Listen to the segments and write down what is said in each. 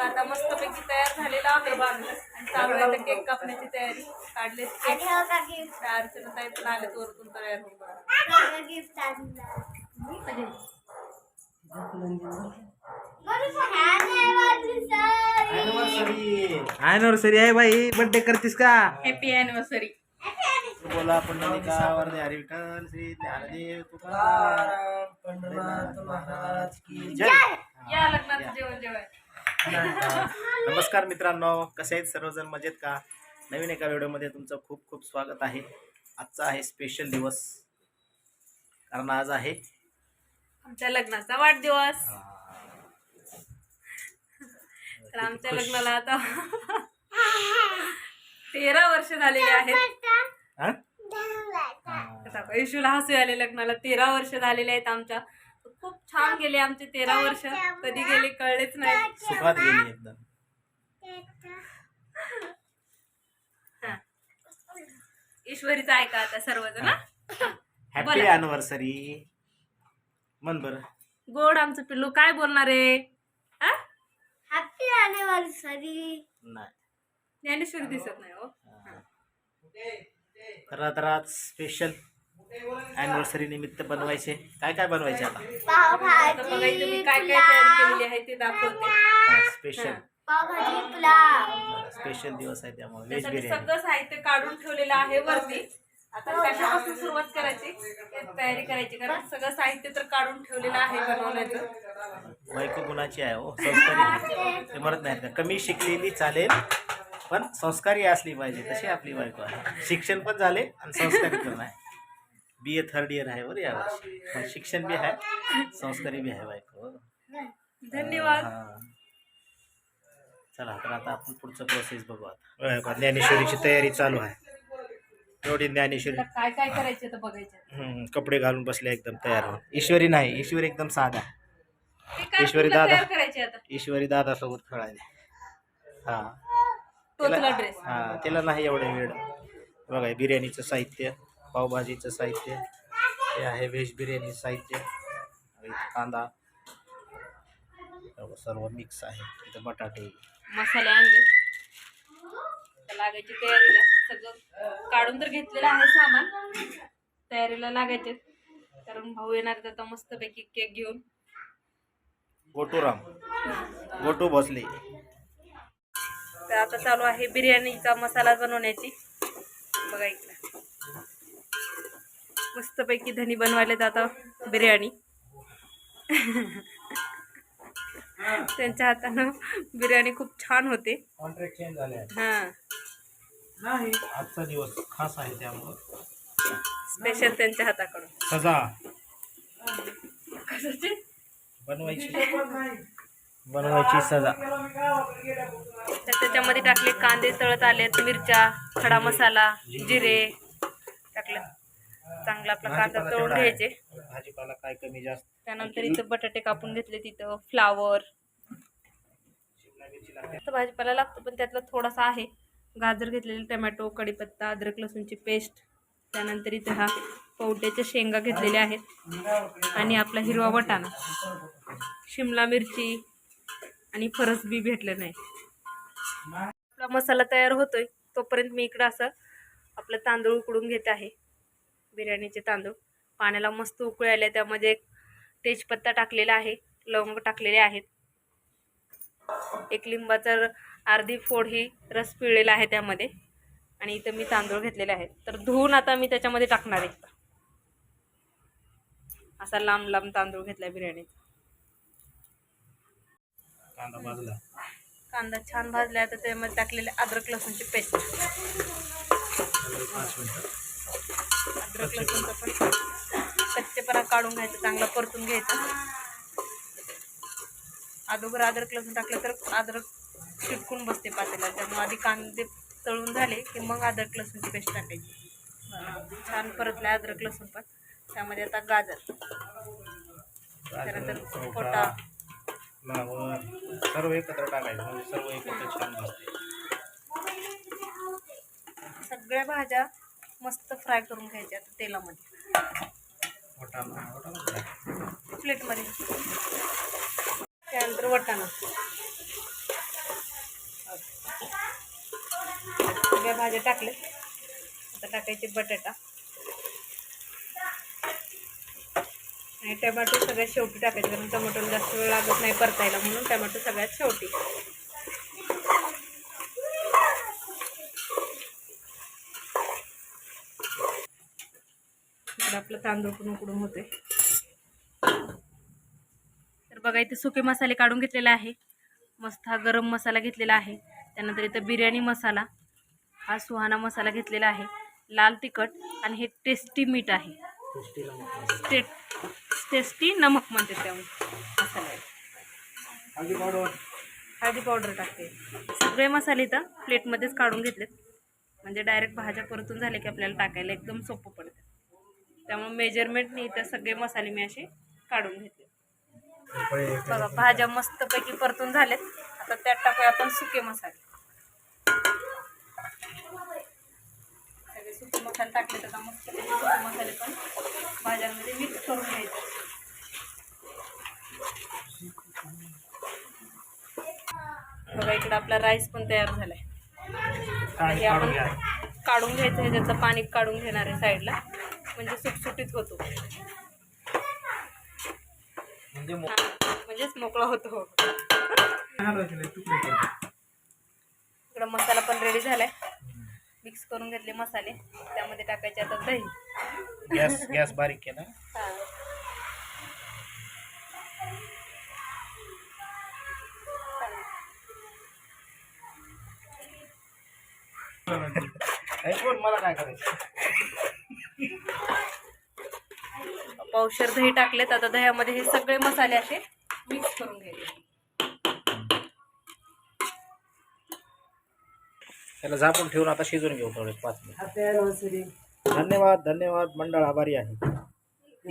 आता मस्तपैकी तयार झालेला आहे. आणि चालू आहे आता केक कापण्याची तयारी. काढले केक. अर्चना ताई पण आले वरतून तयार. होऊन अॅनिव्हर्सरी आहे बाई. बर्थडे करतीस का? हॅपी अॅनिव्हर्सरी बोला वरदे विठ्ठल श्री ज्ञानदेव तुकाराम पंढरीनाथ महाराज की जय. या लग्नाचं जेवण जेवाय नमस्कार. मित्रांनो. कसे आहेत सर्वजण? मजेत का? नवीन एका व्हिडिओमध्ये तुमचं खूप खूप स्वागत आहे. आजचा आहे स्पेशल दिवस. कारण आज आहे आमच्या लग्नाचा वाढदिवस. तर आमच्या लग्नाला आता तेरा वर्ष झालेली आहेत. हा? आता यशूला हसू आले. लग्नाला तेरा वर्ष झालेले आहेत आमच्या. खूप छान गेले आमचे तेरा वर्ष. कधी गेले कळलेच नाही. सुखात गेली एकदम हा. ईश्वरीचं ऐका आता सर्वजण हा? हॅपी बोला. अॅनिव्हर्सरी म्हण बरं. गोड आमचं पिल्लू काय बोलणार आहे? हा? हॅपी अॅनिव्हर्सरी नाही. ज्ञानेश्वरी दिसत नाही हो. तर तर आज स्पेशल अॅनिव्हर्सरी निमित्त बनवायचे. काय काय बनवायचे आता? आता बघा इथं मी काय काय तयारी केलेली आहे ते दाखवते. स्पेशल पावभाजी पुलाव. स्पेशल दिवस आहे त्यामुळे. व्हेज त्यासाठी बिर्याणी. सगळं साहित्य काढून ठेवलेलं आहे वरती. आता कशापासून सुरुवात करायची. ते तयारी करायची कारण सगळं साहित्य तर काढून ठेवलेलं आहे बनवण्याचं. बायको गुणाची आहे हो संस्कारी. आहे. ते म्हणत नाहीत का? कमी शिकलेली चालेल पण संस्कारी असली पाहिजे. तशी आपली बायको आहे. शिक्षण पण झाले आणि संस्कारी पण आहे. बी ए थर्ड इयर आहे बरं यावर्षी पण शिक्षण बी आहे. संस्कारी बी आहे बायको. धन्यवाद. हा. चला तर आता आपण पुढचं प्रोसेस बघू आता. ज्ञानेश्वरीची तयारी चालू आहे. एवढी ज्ञानेश्वरी. तुला काय काय करायचं तर बघायचं? हम्म, कपडे घालून बसले एकदम तयार होऊन. ईश्वरी नाही ईश्वरी एकदम साधा ते काय ईश्वरी तुला दादा. तयार करायचे आता? ईश्वरी दादा सोबत खेळायला. हा. तो तुला ड्रेस हा त्याला नाही एवढं वेळ बघा हे बिर्याणीचं साहित्य. पावभाजीचं साहित्य हे आहे व्हेज बिर्याणी साहित्य. कांदा सर्व- मिक्स आहे. इथं बटाटे. मसाले आणले. तर लागायची तयारीला. सगळं काढून तर घेतलेलं आहे सामान. तयारीला लागायचे. कारण भाऊ येणार तर मस्तपैकी केक घेऊन. गोटूराम. गोटू भोसले. तर आता चालू आहे बिर्याणीचा मसाला बनवण्याची. बघा इकडं. मस्तपैकी धनी बनवायला जाता बिर्याणी. त्यांच्या हातानं बिर्याणी खूप छान होते. कॉन्ट्रॅक्ट चेंज झाले आहे हां. नाही आजचा दिवस खास आहे त्यामुळं. स्पेशल त्यांच्या हाताकडून. सजा. कशाची? बनवायची. बनवायची सजा. तर त्याच्यामध्ये टाकले कांदे तळत आलेत मिरच्या खडा मसाला जिरे टाकलं. चांगला आपला कांदा तळून. घ्यायचे. भाजीपाला काय कमी जास्त त्यानंतर इथं बटाटे कापून घेतले तिथं फ्लावर. तर भाजीपाला लागतो पण त्यातला थोडासा आहे. गाजर घेतलेले टमॅटो कढीपत्ता अद्रक लसूणची पेस्ट. त्यानंतर इथे हा पवट्याच्या शेंगा घेतलेल्या आहेत. आणि आपला हिरवा वटाणा. शिमला मिरची आणि फरस बी भेटले नाही. आपला मसाला तयार होतोय. तोपर्यंत मी इकडं असं आपलं तांदूळ उकडून घेते आहे. बिर्याणीचे तांदूळ. पाण्याला मस्त उकळी आले त्यामध्ये एक तेजपत्ता टाकलेला आहे लवंग टाकलेले आहेत. एक लिंबाचा अर्धी फोड ही रस पिळलेला आहे त्यामध्ये. आणि इथं मी तांदूळ घेतलेले आहेत. तर धुवून आता मी त्याच्यामध्ये टाकणार आहे. असा लांब लांब तांदूळ घेतला बिर्याणीचा कांदा भाजला. कांदा छान भाजला तर त्यामध्ये टाकलेले अद्रक लसूणची पेस्ट. अद्रक लसूणचं पण कच्चेपणा काढून घ्यायचं चांगला परतून घ्यायचं. अगोदर अद्रक लसूण टाकलं तर अद्रक चिटकून बसते पातेला त्यामुळे आधी कांदे तळून झाले की मग अद्रक लसूणची पेस्ट टाकायची. छान परतलं अद्रक लसूण पण. त्यामध्ये आता गाजर. त्यानंतर फोटा फ्लावर सर्व एकत्र टाकायचं म्हणजे सर्व एकत्र छान सगळ्या भाज्या मस्त फ्राय करून घ्यायचे आता तेलामध्ये. प्लेटमध्ये. त्यानंतर वटाणा. सगळ्या भाज्या टाकले आता टाकायचे बटाटा. आणि टमॅटो सगळ्यात शेवटी टाकायचे कारण टमॅटोला जास्त वेळ लागत नाही परतायला म्हणून टमॅटो सगळ्यात शेवटी. आपलं तांदूळ पण उकडून होते तर बघा इथे सुके मसाले काढून घेतलेले आहे. मस्त हा गरम मसाला घेतलेला आहे. त्यानंतर इथं बिर्याणी मसाला हा सुहाना मसाला घेतलेला आहे. लाल तिखट आणि हे टेस्टी मीठ आहे. टेस्टी नमक म्हणते त्यामुळे मसाला. हळदी पावडर. टाकते. सगळे मसाले इथं प्लेटमध्येच काढून घेतलेत. म्हणजे डायरेक्ट भाज्या परतून झाले की आपल्याला टाकायला एकदम सोपं पडतं. त्यामुळे मेजरमेंटने इथं सगळे मसाले मी असे काढून घेतले बघा भाज्या मस्तपैकी परतून झाल्यात. आता त्यात टाकूया आपण सुके मसाले. सगळे सुके मसाले टाकले तर मस्त सुके मसाले पण भाज्यांमध्ये मिक्स करून घ्यायचे. बघा इकडं आपला राईस पण तयार झालाय. हे आपण काढून घ्यायचं ह्याच्यातलं पाणी काढून घेणार आहे साईडला. म्हणजे सुटसुटीत होतो. म्हणजे हा, म्हणजेच मोकळा होतो. इकडं मसाला पण रेडी झालाय. मिक्स करून घेतले मसाले. त्यामध्ये टाकायचे आता दही. गॅस गॅस बारीक केला? हा. मला काय करायचं? पावशर दही टाकलेत. आता दह्यामध्ये हे सगळे मसाले असे मिक्स करून घ्यायचे त्याला झाकून ठेवून आता शिजून घेऊ थोडे पाच मिनिट. धन्यवाद धन्यवाद. मंडळ आभारी आहे.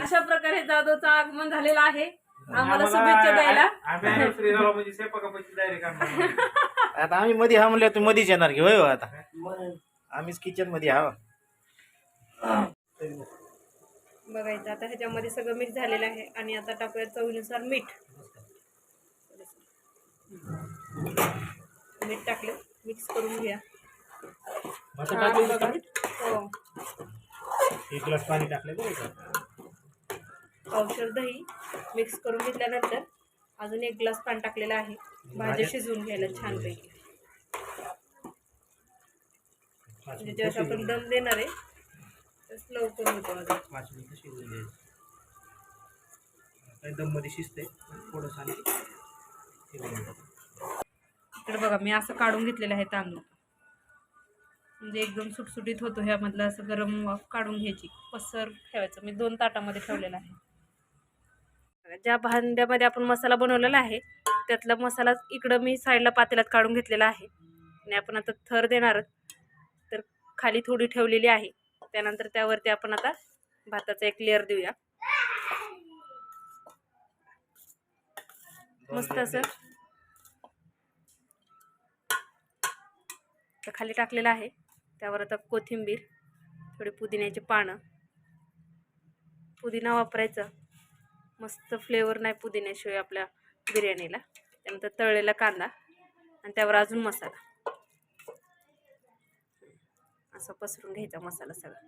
अशा प्रकारे जाधवचं आगमन झालेलं आहे. आम्हाला शुभेच्छा द्यायला. आता आम्ही मध्ये हा म्हणलं तुम्ही मध्येच येणार की होय हो आता? आम्हीच किचनमध्ये हा बघायचं. आता ह्याच्यामध्ये सगळं मिक्स झालेलं आहे आणि आता टाकूया चवीनुसार मीठ. मीठ टाकलं. मिक्स करून घ्या हो. एक ग्लास पाणी टाकले बरोबर पावशर दही मिक्स करून घेतल्यानंतर अजून एक ग्लास पाणी टाकलेलं आहे. भाज्या शिजवून घ्यायला छानपैकी. म्हणजे जेव्हा आपण दम देणार आहे तस लवकर होतो पाच मिनिटं शिजून घ्यायचं काही दममध्ये शिजते थोडंसं आणि शिजून. इकडे बघा मी असं काढून घेतलेलं आहे तांदूळ. म्हणजे एकदम सुटसुटीत होतो ह्यामधलं असं गरम वाफ काढून घ्यायची. पसर ठेवायचं. मी दोन ताटामध्ये ठेवलेलं आहे. ज्या भांड्यामध्ये आपण मसाला बनवलेला आहे त्यातला मसाला इकडं मी साईडला पातेल्यात काढून घेतलेला आहे. आणि आपण आता थर देणार तर खाली थोडी ठेवलेली आहे. त्यानंतर त्यावरती आपण आता भाताचा एक लेअर देऊया. मस्त असं. तर खाली टाकलेलं आहे. त्यावर आता कोथिंबीर थोडी पुदिन्याची पानं. पुदिना वापरायचा. मस्त फ्लेवर नाही पुदिन्याशिवाय आपल्या बिर्याणीला. त्यानंतर तळलेला कांदा आणि त्यावर अजून मसाला. असं पसरून घ्यायचा मसाला सगळा.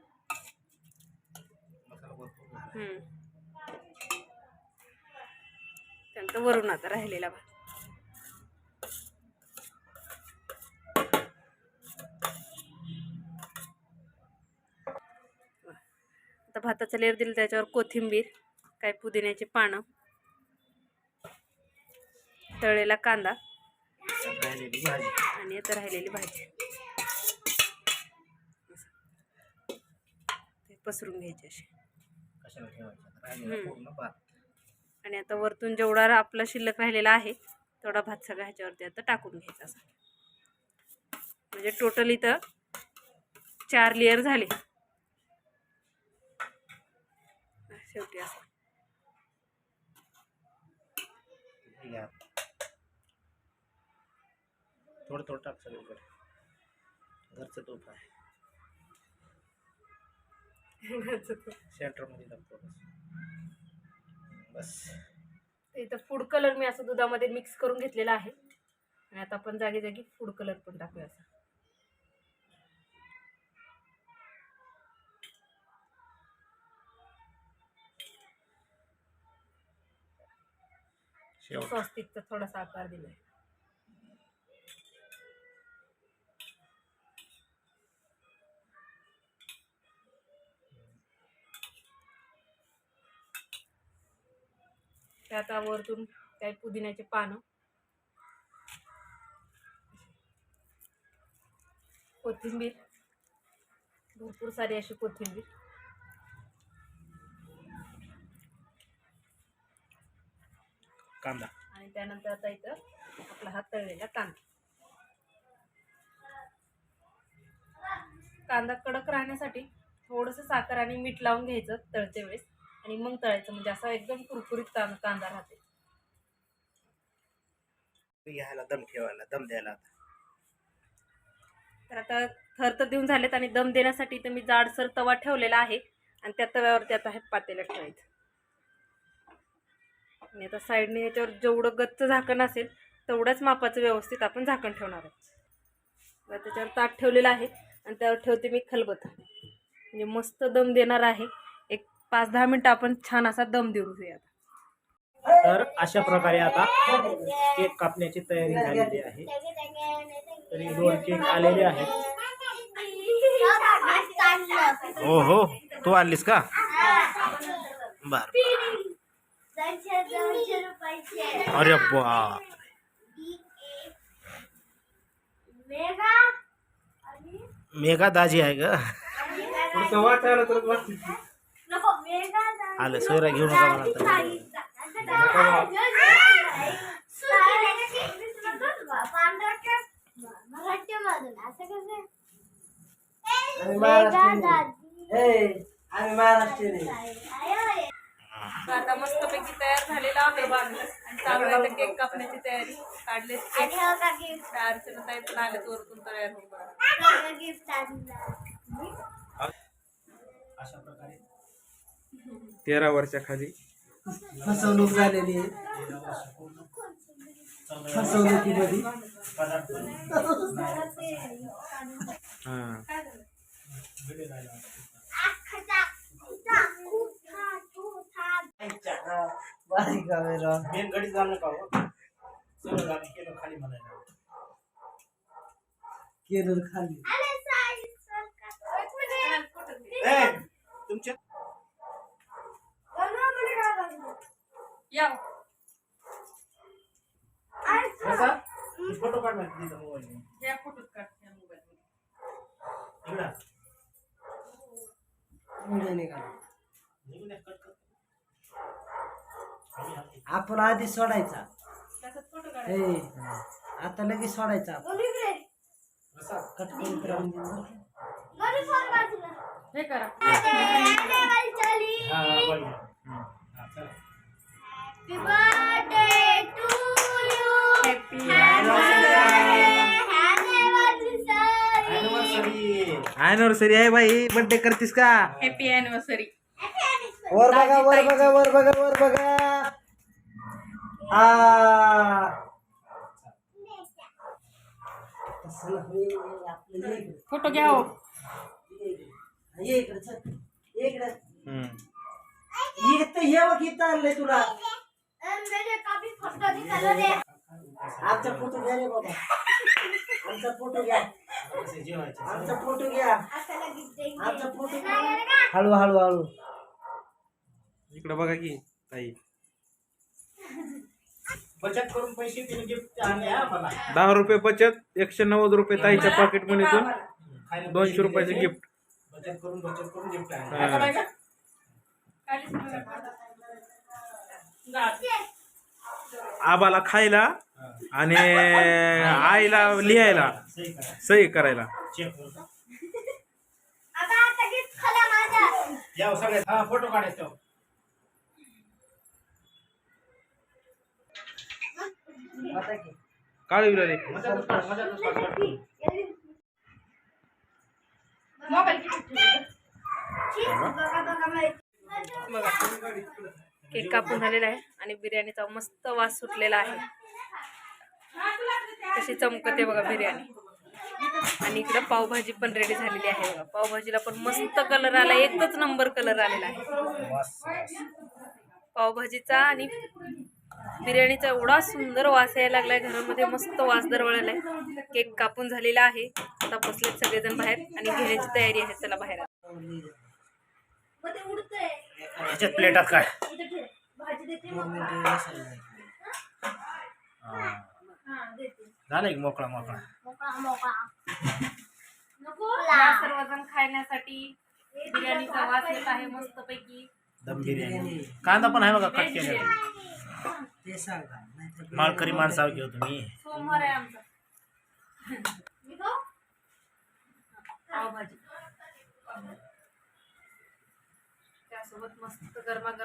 त्यानंतर वरून आता राहिलेला भात आता भाताचं लेअर दिलं त्याच्यावर कोथिंबीर काय पुदिन्याची पानं तळलेला कांदा आणि आता राहिलेली भाजी. पसरून घ्यायची भात. आणि आता वरतून जेवढा आपला शिल्लक राहिलेला आहे तेवढा भात सगळा ह्याच्यावरती आता टाकून घ्यायचा असा. म्हणजे टोटल इथं चार लेअर झाले. शेवटी असं. थोडं थोडं टाक सगळीकडे. घरचं तूप आहे. सेंटरमध्ये बस. इथं फूड कलर मी असं दुधामध्ये मिक्स करून घेतलेला आहे. आणि आता आपण जागी जागी फूड कलर पण टाकूया असं. स्वस्तिकचा थोडासा आकार दिलाय. त्यात वरतून काही पुदिन्याचे पानं. कोथिंबीर. भरपूर सारी अशी कोथिंबीर. कांदा. आणि त्यानंतर आता इथं आपला हा तळलेला कांदा. कांदा कडक राहण्यासाठी थोडंसं साखर आणि मीठ लावून घ्यायचं तळते वेळेस आणि मग तळायचं म्हणजे असा एकदम कुरकुरीत कांदा राहते. ह्याला दम ठेवायला दम द्यायला तर आता थर तर देऊन झालेत आणि दम देण्यासाठी इथं मी जाडसर तवा ठेवलेला आहे आणि त्या तव्यावरती आता हे पातेलं ठेवायचं. आणि आता साईडने ह्याच्यावर जेवढं गच्च झाकण असेल तेवढ्याच मापाचं व्यवस्थित आपण झाकण ठेवणार आहोत त्याच्यावर ताट ठेवलेलं आहे आणि त्यावर ठेवते मी खलबत म्हणजे मस्त दम देणार आहे. पाच दहा मिनटं आपण छान असा दम देऊन आता तर अशा प्रकारे आता केक कापण्याची तयारी झालेली आहे. तरी दोन केक आलेले आहेत. हो हो तू आणलीस का? बर. अरे बाप. मेघा दाजी आहे ग. नको मेगा आलं सोयरा घेऊ नका मला तर. मराठीमधून असं कसं आम्ही मेगा महाराष्ट्रीयन दादी ए आम्ही महाराष्ट्रीयन आहे. आयो तर आता मस्तपैकी तयार झालेला आहे आणि चालू आहे आता केक कापण्याची तयारी काढले आणि हो का गिफ्ट अर्चना ताई पण आले वरतून तयार होऊन बघा. गिफ्ट आणलं अशा प्रकारे तेरा वर्षा खाली फसवणूक झालेली आहे फसवणुकीमध्ये हा बारीक आहे राव. मेन गडीच जाऊ नका हो. सगळं आम्ही केलं खाली म्हणायला केरळ खाली ए, तुमच्या या। कसा फोटो काढ माहिती तिथं मोबाईल या फोटोत काढ या मोबाईल इकडं व्हिडिओ निघाला. निघून या, कट कर आम्ही आम्ही. आपण आधी सोडायचा। त्याच्यात फोटो काढ हे आता लगेच सोडायचा। आपण. कसा कट करून तर आपण देऊ. हे करा. अॅनिव्हर्सरी आहे बाई. बर्थडे करतीस का? हॅपी अॅनिव्हर्सरी वर बघा वर बघा वर बघा वर बघा. इकडं. फोटो घ्या हो. ये इकडं चल. ये इकडं. इथं हे इथं आणलंय तुला. आमचा फोटो घ्या रे बाबा. आमचा फोटो घ्या. आमचा फोटो घ्या. आमचा फोटो हळू हळू हळू. इकडे बघा की ताई. बचत करून पैसे तिने गिफ्ट आणले हा मला. दहा रुपये बचत एकशे नव्वद रुपये ताईच्या पॉकेट मनीतून दोनशे रुपयाचे. गिफ्ट बचत करून बचत करून गिफ्ट आणले. आता नाही का? आबाला खायला आणि आईला लिहायला. सही करा सही करायला हो सगळे. फोटो काढायचे. आता की काढू रे. मजाकच केक कापून झालेला आहे आणि बिर्याणीचा मस्त वास सुटलेला आहे. तशी चमकते बघा बिर्याणी. आणि इकडं पावभाजी पण रेडी झालेली आहे बघा. पावभाजीला पण मस्त कलर आला. एकच नंबर कलर आलेला आहे. पावभाजीचा आणि बिर्याणीचा एवढा सुंदर वास यायला लागलाय. घरामध्ये मस्त वास दरवळायला आहे केक कापून झालेला आहे. आता बसलेत सगळेजण बाहेर आणि घेण्याची तयारी आहे चला बाहेर. ह्याच्यात प्लेटात काय? झालं एक मोकळा मोकळा. मोकळा मोकळा. या सर्वजण खाण्यासाठी बिर्याणीचा वास येत आहे मस्त पैकी दम बिर्याणी. कांदा पण आहे बघा कट केलेला. ते सांगा नाहीतर माळकरी माणसावर घेऊ तुम्ही. सोमवार आहे आमचा. पावभाजी. त्यासोबत मस्त गरमागरम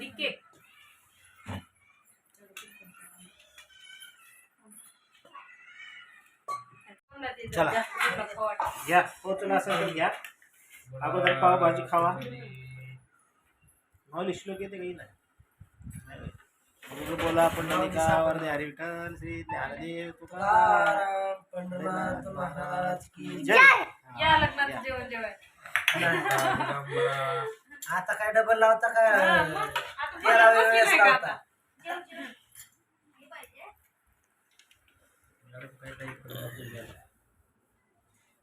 मध्ये केक? चला. घ्या. पोचला तर घ्या. अगोदर पावभाजी खावा. माऊली श्लोक येते काही नाही बोला पुंडलिका वरदे हरी विठ्ठल श्री ज्ञानदेव तुकाराम तुकाराम पंढरनाथ महाराज की जय. या लग्नाचं या. जेवण जेवाय आता काय डबल लावता का आता तेरा बसली वेळेस नाही का लावता आता?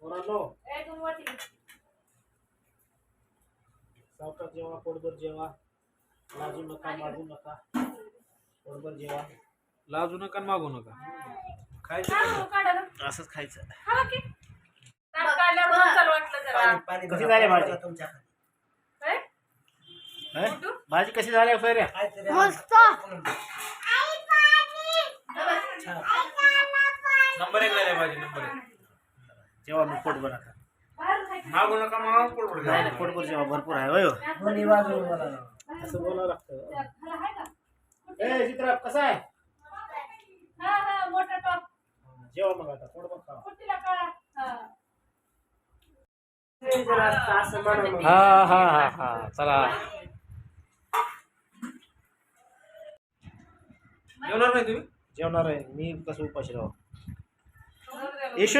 पोरांनो, ए, दोन वाटी. सावकाश जेवा पोटभर जेवा लाजू नका माजू नका पोटभर जेवा लाजू नका आणि मागू नका हा, हो, काढा ना. असंच खायचं खावा की. ताट काढल्यावर पण चालू वाटलं जरा. पाणी पाणी कशी भरा, झाली पाणी भाजी? भरा भाजी कशी झाली फैऱ्या काहीतरी मस्त छान. नंबर एक झाले माझे नंबर एक जेवा मी पोटभर आता बाहेर खायचं. मागू नका मागू पोट नाही नाही पोटभर जेवा भरपूर आहे होय हो. दोन्ही बाजून बोला ना. असं बोलावं लागतं खायला आहे का? ए चित्रा कसा आहे हा, हा, मोठा टॉप. जेवा मग आता पोटभर खावा कुठला काळा? हा. ते जरा असं म्हणा मग. हा हा हा हा चला जेवणार नाही तुम्ही? जेवणार आहे. मी कसं उपाशी राहू? जाऊ द्या. ईशू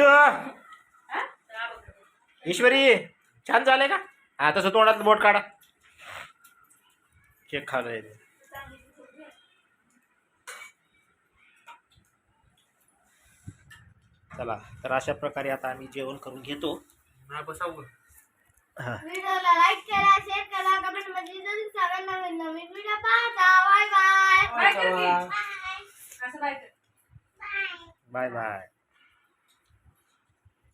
ईश्वरी छान झालंय का? हा तसं तोंडात बोट काढा. केक खाल्लंय ते. चला तर अशा प्रकारे आता आम्ही जेवण करून घेतो. बसावं हा. व्हिडिओला लाईक करा शेअर करा कमेंटमध्ये जरूर सांगा नवीन व्हिडिओ पाहता. Bye bye